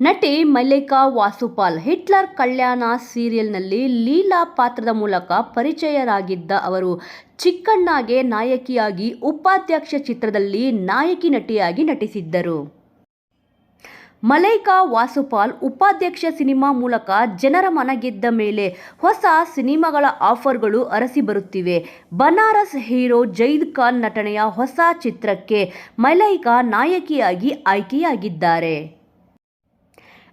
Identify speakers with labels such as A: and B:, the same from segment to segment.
A: ನಟಿ ಮಲ್ಲಿಕಾ ವಾಸುಪಾಲ್ ಹಿಟ್ಲರ್ ಕಲ್ಯಾಣ ಸೀರಿಯಲ್ನಲ್ಲಿ ಲೀಲಾ ಪಾತ್ರದ ಮೂಲಕ ಪರಿಚಯರಾಗಿದ್ದ ಅವರು, ಚಿಕ್ಕಣ್ಣಗೆ ನಾಯಕಿಯಾಗಿ ಉಪಾಧ್ಯಕ್ಷ ಚಿತ್ರದಲ್ಲಿ ನಾಯಕಿ ನಟಿಯಾಗಿ ನಟಿಸಿದ್ದರು. ಮಲೈಕಾ ವಾಸುಪಾಲ್ ಉಪಾಧ್ಯಕ್ಷ ಸಿನಿಮಾ ಮೂಲಕ ಜನರ ಮನ ಗೆದ್ದ ಮೇಲೆ ಹೊಸ ಸಿನಿಮಾಗಳ ಆಫರ್ಗಳು ಅರಸಿ ಬರುತ್ತಿವೆ. ಬನಾರಸ್ ಹೀರೋ ಜೈದ್ ಖಾನ್ ನಟನೆಯ ಹೊಸ ಚಿತ್ರಕ್ಕೆ ಮಲೈಕಾ ನಾಯಕಿಯಾಗಿ ಆಯ್ಕೆಯಾಗಿದ್ದಾರೆ.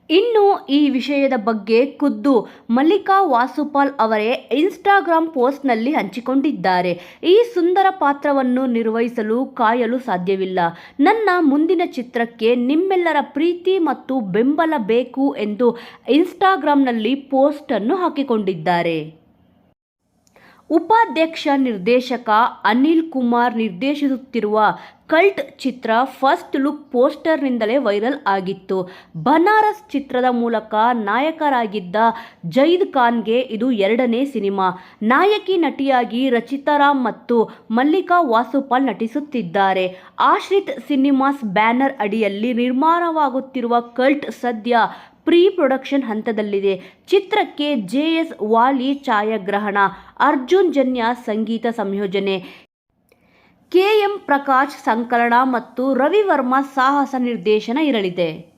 A: ಇನ್ನು ಈ ವಿಷಯದ ಬಗ್ಗೆ ಖುದ್ದು ಮಲ್ಲಿಕಾ ವಾಸುಪಾಲ್ ಅವರೇ ಇನ್ಸ್ಟಾಗ್ರಾಮ್ ಪೋಸ್ಟ್ನಲ್ಲಿ ಹಂಚಿಕೊಂಡಿದ್ದಾರೆ. ಈ ಸುಂದರ ಪಾತ್ರವನ್ನು ನಿರ್ವಹಿಸಲು ಕಾಯಲು ಸಾಧ್ಯವಿಲ್ಲ. ನನ್ನ ಮುಂದಿನ ಚಿತ್ರಕ್ಕೆ ನಿಮ್ಮೆಲ್ಲರ ಪ್ರೀತಿ ಮತ್ತು ಬೆಂಬಲ ಬೇಕು ಎಂದು ಇನ್ಸ್ಟಾಗ್ರಾಂನಲ್ಲಿ ಪೋಸ್ಟ್ ಅನ್ನು ಹಾಕಿಕೊಂಡಿದ್ದಾರೆ. ಉಪಾಧ್ಯಕ್ಷ ನಿರ್ದೇಶಕ ಅನಿಲ್ ಕುಮಾರ್ ನಿರ್ದೇಶಿಸುತ್ತಿರುವ ಕಲ್ಟ್ ಚಿತ್ರ ಫಸ್ಟ್ ಲುಕ್ ಪೋಸ್ಟರ್ನಿಂದಲೇ ವೈರಲ್ ಆಗಿತ್ತು. ಬನಾರಸ್ ಚಿತ್ರದ ಮೂಲಕ ನಾಯಕರಾಗಿದ್ದ ಜೈದ್ ಖಾನ್ಗೆ ಇದು ಎರಡನೇ ಸಿನಿಮಾ. ನಾಯಕಿ ನಟಿಯಾಗಿ ರಚಿತಾ ರಾಮ್ ಮತ್ತು ಮಲ್ಲಿಕಾ ವಾಸುಪಾಲ್ ನಟಿಸುತ್ತಿದ್ದಾರೆ. ಆಶ್ರಿತ್ ಸಿನಿಮಾಸ್ ಬ್ಯಾನರ್ ಅಡಿಯಲ್ಲಿ ನಿರ್ಮಾಣವಾಗುತ್ತಿರುವ ಕಲ್ಟ್ ಸದ್ಯ ಪ್ರೀ ಪ್ರೊಡಕ್ಷನ್ ಹಂತದಲ್ಲಿದೆ. ಚಿತ್ರಕ್ಕೆ ಜೆ ಎಸ್ ವಾಲಿ ಛಾಯಾಗ್ರಹಣ, ಅರ್ಜುನ್ ಜನ್ಯ ಸಂಗೀತ ಸಂಯೋಜನೆ. ಕೆ ಎಂ ಪ್ರಕಾಶ್ ಸಂಕಲನ ಮತ್ತು ರವಿವರ್ಮ ಸಾಹಸ ನಿರ್ದೇಶನ ಇರಲಿದೆ.